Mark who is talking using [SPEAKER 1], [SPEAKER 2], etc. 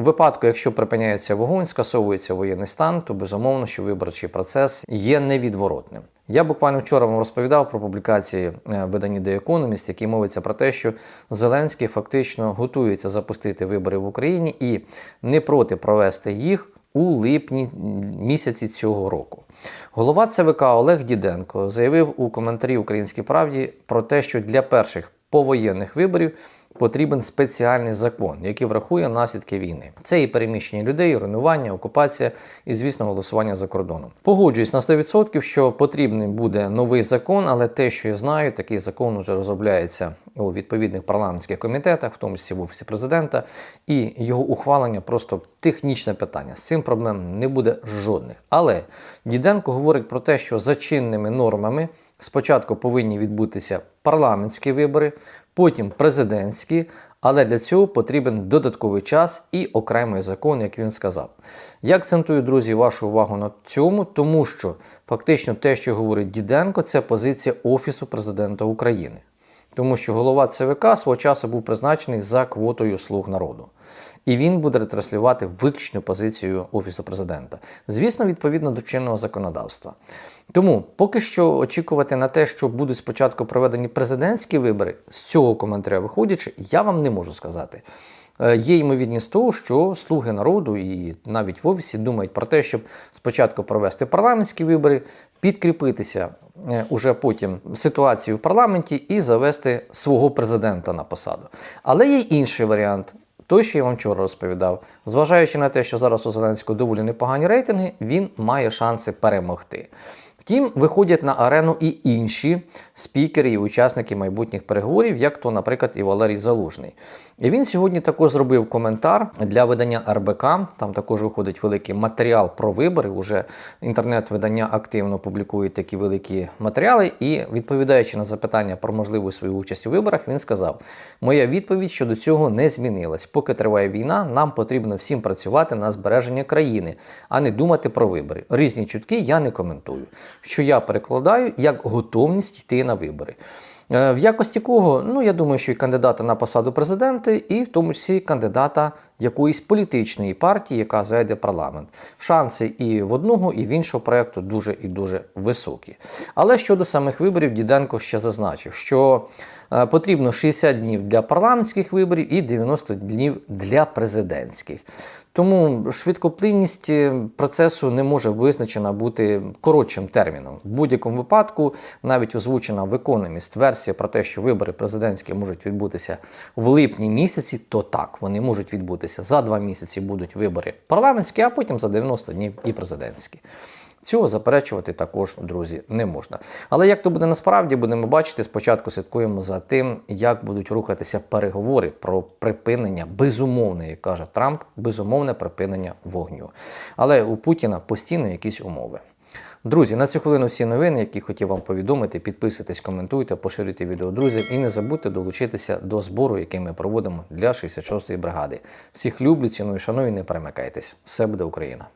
[SPEAKER 1] У випадку, якщо припиняється вогонь, скасовується воєнний стан, то безумовно, що виборчий процес є невідворотним. Я буквально вчора вам розповідав про публікації е, в The Economist, які мовиться про те, що Зеленський фактично готується запустити вибори в Україні і не проти провести їх у липні місяці цього року. Голова ЦВК Олег Діденко заявив у коментарі Українській правді про те, що для перших повоєнних виборів потрібен спеціальний закон, який врахує наслідки війни. Це і переміщення людей, і руйнування, окупація і, звісно, голосування за кордоном. Погоджуюсь на 100%, що потрібний буде новий закон, але те, що я знаю, такий закон вже розробляється у відповідних парламентських комітетах, в тому числі в офісі президента, і його ухвалення просто технічне питання. З цим проблем не буде жодних. Але Діденко говорить про те, що за чинними нормами спочатку повинні відбутися парламентські вибори, потім президентські, але для цього потрібен додатковий час і окремий закон, як він сказав. Я акцентую, друзі, вашу увагу на цьому, тому що фактично те, що говорить Діденко, це позиція Офісу президента України. Тому що голова ЦВК свого часу був призначений за квотою слуг народу. І він буде ретранслювати виключну позицію Офісу президента. Звісно, відповідно до чинного законодавства. Тому поки що очікувати на те, що будуть спочатку проведені президентські вибори, з цього коментаря виходячи, я вам не можу сказати. Е, Є ймовірність того, що слуги народу і навіть в офісі думають про те, щоб спочатку провести парламентські вибори, підкріпитися е, уже потім ситуацію в парламенті і завести свого президента на посаду. Але є інший варіант. Той, що я вам вчора розповідав, зважаючи на те, що зараз у Зеленського доволі непогані рейтинги, він має шанси перемогти. Втім, виходять на арену і інші спікери і учасники майбутніх переговорів, як то, наприклад, і Валерій Залужний. І він сьогодні також зробив коментар для видання РБК. Там також виходить великий матеріал про вибори. Уже інтернет-видання активно публікує такі великі матеріали. І відповідаючи на запитання про можливу свою участь у виборах, він сказав: Моя відповідь щодо цього не змінилась. Поки триває війна, нам потрібно всім працювати на збереження країни, а не думати про вибори. Різні чутки я не коментую що я перекладаю як готовність йти на вибори. Е, В якості кого? Ну, я думаю, що і кандидата на посаду президента, і в тому числі кандидата якоїсь політичної партії, яка зайде в парламент. Шанси і в одного, і в іншого проєкту дуже і дуже високі. Але щодо самих виборів, Діденко ще зазначив, що е, потрібно 60 днів для парламентських виборів і 90 днів для президентських. Тому швидкоплинність е, процесу не може визначена бути коротшим терміном. В будь-якому випадку, навіть озвучена в економіст версія про те, що вибори президентські можуть відбутися в липні місяці, то так, вони можуть відбутися. За два місяці будуть вибори парламентські, а потім за 90 днів і президентські. Цього заперечувати також, друзі, не можна. Але як то буде насправді, будемо бачити, спочатку слідкуємо за тим, як будуть рухатися переговори про припинення, безумовне, як каже Трамп, безумовне припинення вогню. Але у Путіна постійно якісь умови. Друзі, на цю хвилину всі новини, які хотів вам повідомити. Підписуйтесь, коментуйте, поширюйте відео друзям і не забудьте долучитися до збору, який ми проводимо для 66-ї бригади. Всіх люблю, ціную, шаную, не перемикайтесь. Все буде Україна!